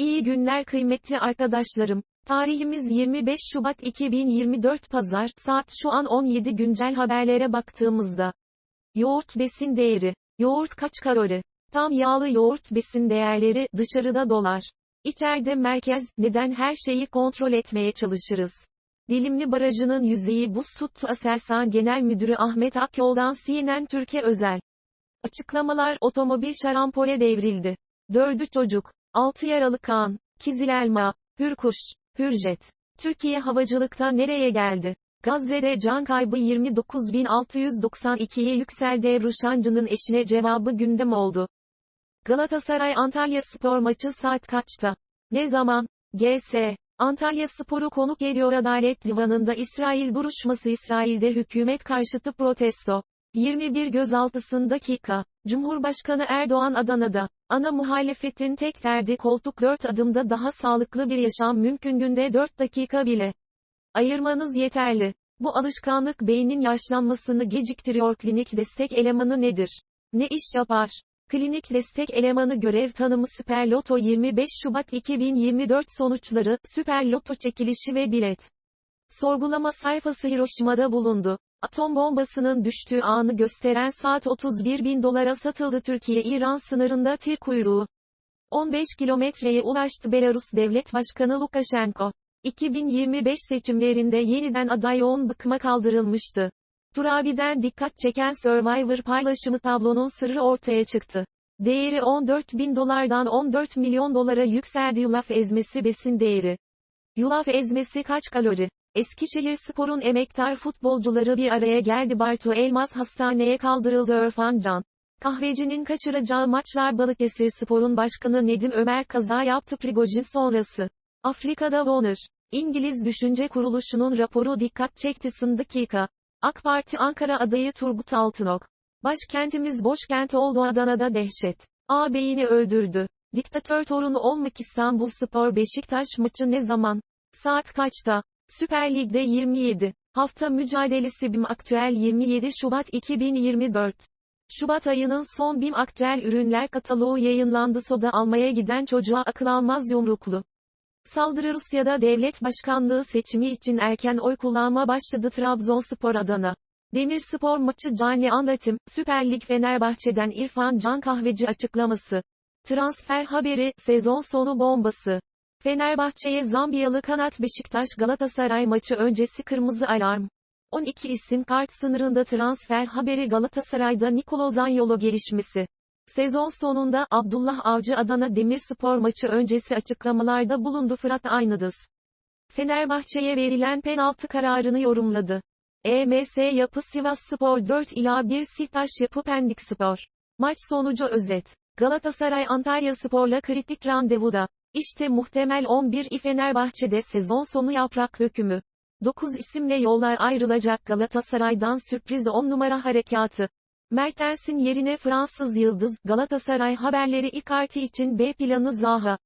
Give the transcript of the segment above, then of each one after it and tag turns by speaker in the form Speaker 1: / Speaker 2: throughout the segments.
Speaker 1: İyi günler kıymetli arkadaşlarım. Tarihimiz 25 Şubat 2024 Pazar, saat şu an 17 güncel haberlere baktığımızda. Yoğurt besin değeri. Yoğurt kaç kalori? Tam yağlı yoğurt besin değerleri, dışarıda dolar. İçeride merkez, neden her şeyi kontrol etmeye çalışırız? Dilimli Barajı'nın yüzeyi buz tuttu Aselsan Genel Müdürü Ahmet Akyol'dan CNN Türkiye özel. Açıklamalar otomobil şarampole devrildi. Dördü çocuk. 6 yaralı Kaan, Kizil Elma, Hürkuş, Hürjet. Türkiye havacılıkta nereye geldi? Gazze'de can kaybı 29.692'ye yükseldi Ebru Şancı'nın eşine cevabı gündem oldu. Galatasaray Antalya Spor maçı saat kaçta? Ne zaman? GS. Antalya Spor'u konuk ediyor Adalet Divanı'nda İsrail duruşması İsrail'de hükümet karşıtı protesto. 21 gözaltısın dakika. Cumhurbaşkanı Erdoğan Adana'da. Ana muhalefetin tek derdi koltuk 4 adımda daha sağlıklı bir yaşam mümkün günde 4 dakika bile. Ayırmanız yeterli. Bu alışkanlık beynin yaşlanmasını geciktiriyor. Klinik destek elemanı nedir? Ne iş yapar? Klinik destek elemanı görev tanımı Süper Loto 25 Şubat 2024 sonuçları, Süper Loto çekilişi ve bilet. Sorgulama sayfası Hiroşima'da bulundu. Atom bombasının düştüğü anı gösteren saat 31 bin dolara satıldı Türkiye-İran sınırında tir kuyruğu. 15 kilometreye ulaştı Belarus Devlet Başkanı Lukashenko. 2025 seçimlerinde yeniden aday on bıkma kaldırılmıştı. Turabi'den dikkat çeken Survivor paylaşımı tablonun sırrı ortaya çıktı. Değeri 14 bin dolardan 14 milyon dolara yükseldi yulaf ezmesi besin değeri. Yulaf ezmesi kaç kalori? Eskişehir Spor'un emektar futbolcuları bir araya geldi Bartu Elmas hastaneye kaldırıldı Örfan Can. Kahvecinin kaçıracağı maçlar Balıkesir Spor'un başkanı Nedim Ömer kaza yaptı Prigojin sonrası. Afrika'da Warner. İngiliz Düşünce Kuruluşu'nun raporu dikkat çekti sın dakika. AK Parti Ankara adayı Turgut Altınok. Başkentimiz boşkent oldu Adana'da dehşet. Ağabeyini öldürdü. Diktatör torunu olmak İstanbul Spor Beşiktaş maçı ne zaman? Saat kaçta? Süper Lig'de 27. Hafta mücadelesi BİM Aktüel 27 Şubat 2024. Şubat ayının son BİM Aktüel ürünler kataloğu yayınlandı soda almaya giden çocuğa akıl almaz yumruklu. Saldırı Rusya'da devlet başkanlığı seçimi için erken oy kullanma başladı Trabzonspor Adana. Demirspor maçı canlı anlatım, Süper Lig Fenerbahçe'den İrfan Can Kahveci açıklaması. Transfer haberi, sezon sonu bombası. Fenerbahçe'ye Zambiyalı kanat Beşiktaş Galatasaray maçı öncesi kırmızı alarm. 12 isim kart sınırında transfer haberi Galatasaray'da Nikolo Zanyolo gelişmesi. Sezon sonunda Abdullah Avcı Adana Demirspor maçı öncesi açıklamalarda bulundu Fırat Aynıdız. Fenerbahçe'ye verilen penaltı kararını yorumladı. EMS Yapı Sivas Spor 4 ila 1 Sitaş Yapı Pendik Spor. Maç sonucu özet. Galatasaray Antalya Spor'la kritik randevuda. İşte muhtemel 11 i Fenerbahçe'de sezon sonu yaprak dökümü. 9 isimle yollar ayrılacak Galatasaray'dan sürpriz 10 numara harekatı. Mertens'in yerine Fransız Yıldız, Galatasaray haberleri Icardi için B planı Zaha.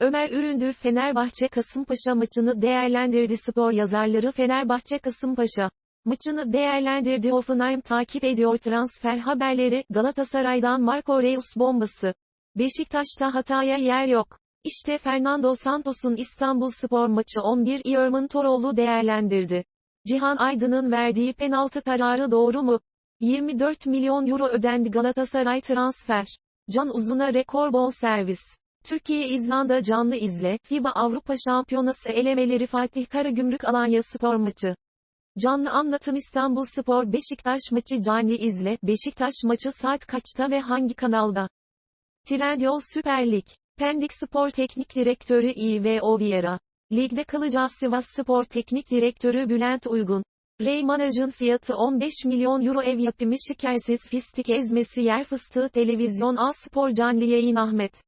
Speaker 1: Ömer Üründür Fenerbahçe Kasımpaşa maçını değerlendirdi spor yazarları Fenerbahçe Kasımpaşa. Maçını değerlendirdi Hoffenheim takip ediyor transfer haberleri, Galatasaray'dan Marco Reus bombası. Beşiktaş'ta hataya yer yok. İşte Fernando Santos'un İstanbul Spor maçı 11 Ierman Toroğlu değerlendirdi. Cihan Aydın'ın verdiği penaltı kararı doğru mu? 24 milyon euro ödendi Galatasaray transfer. Can Uzun'a rekor bol servis. Türkiye İzlanda canlı izle, FIBA Avrupa Şampiyonası elemeleri Fatih Karagümrük Alanya Spor maçı. Canlı anlatım İstanbul Spor Beşiktaş maçı canlı izle, Beşiktaş maçı saat kaçta ve hangi kanalda? Trendyol Süper Lig. Pendik Spor Teknik Direktörü İvo Vieira. Ligde kalacağız Sivas Spor Teknik Direktörü Bülent Uygun. Reymanaj'ın fiyatı 15 milyon euro ev yapımı şekersiz fistik ezmesi yer fıstığı televizyon A Spor canlı yayın Ahmet.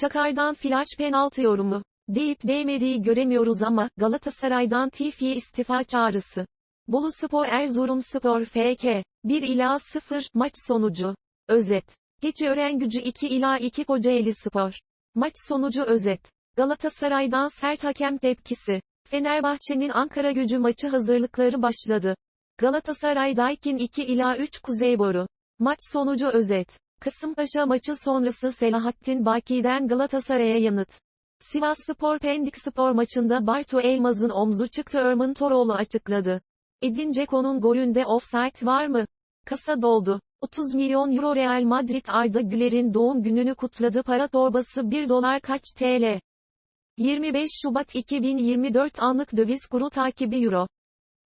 Speaker 1: Çakar'dan flash penaltı yorumu. Deyip değmediği göremiyoruz ama, Galatasaray'dan Tifi'ye istifa çağrısı. Bolu Spor Erzurum Spor FK. 1 ila 0, maç sonucu. Özet. Geçiören gücü 2 ila 2 Kocaeli Spor. Maç sonucu özet. Galatasaray'dan sert hakem tepkisi. Fenerbahçe'nin Ankara gücü maçı hazırlıkları başladı. Galatasaray Daikin 2 ila 3 Kuzeyboru. Maç sonucu özet. Kasımpaşa maçı sonrası Selahattin Baki'den Galatasaray'a yanıt. Sivas Spor Pendik Spor maçında Bartu Elmaz'ın omzu çıktı Erman Toroğlu açıkladı. Edin Dzeko'nun golünde offside var mı? Kasa doldu. 30 milyon euro Real Madrid Arda Güler'in doğum gününü kutladı para torbası 1 dolar kaç TL? 25 Şubat 2024 anlık döviz kuru takibi euro.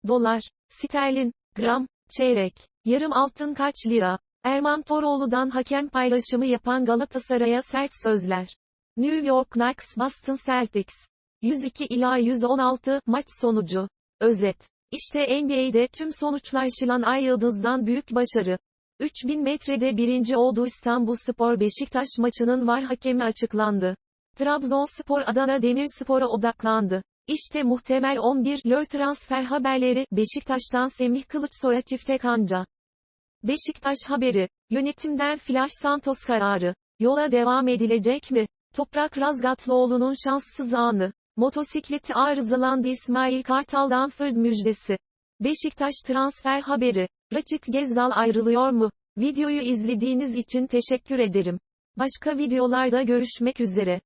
Speaker 1: Dolar, sterlin, gram, çeyrek, yarım altın kaç lira? Erman Toroğlu'dan hakem paylaşımı yapan Galatasaray'a sert sözler. New York Knicks Boston Celtics. 102 ila 116 maç sonucu. Özet. İşte NBA'de tüm sonuçlar Şilan Ay Yıldız'dan büyük başarı. 3000 metrede birinci oldu İstanbul Spor Beşiktaş maçının var hakemi açıklandı. Trabzonspor Adana Demirspor'a odaklandı. İşte muhtemel 11 lör transfer haberleri Beşiktaş'tan Semih Kılıçsoy'a çifte kanca. Beşiktaş haberi. Yönetimden Flash Santos kararı. Yola devam edilecek mi? Toprak Razgatlıoğlu'nun şanssız anı. Motosikleti arızalandı İsmail Kartal'dan Fırd müjdesi. Beşiktaş transfer haberi. Raçit Gezdal ayrılıyor mu? Videoyu izlediğiniz için teşekkür ederim. Başka videolarda görüşmek üzere.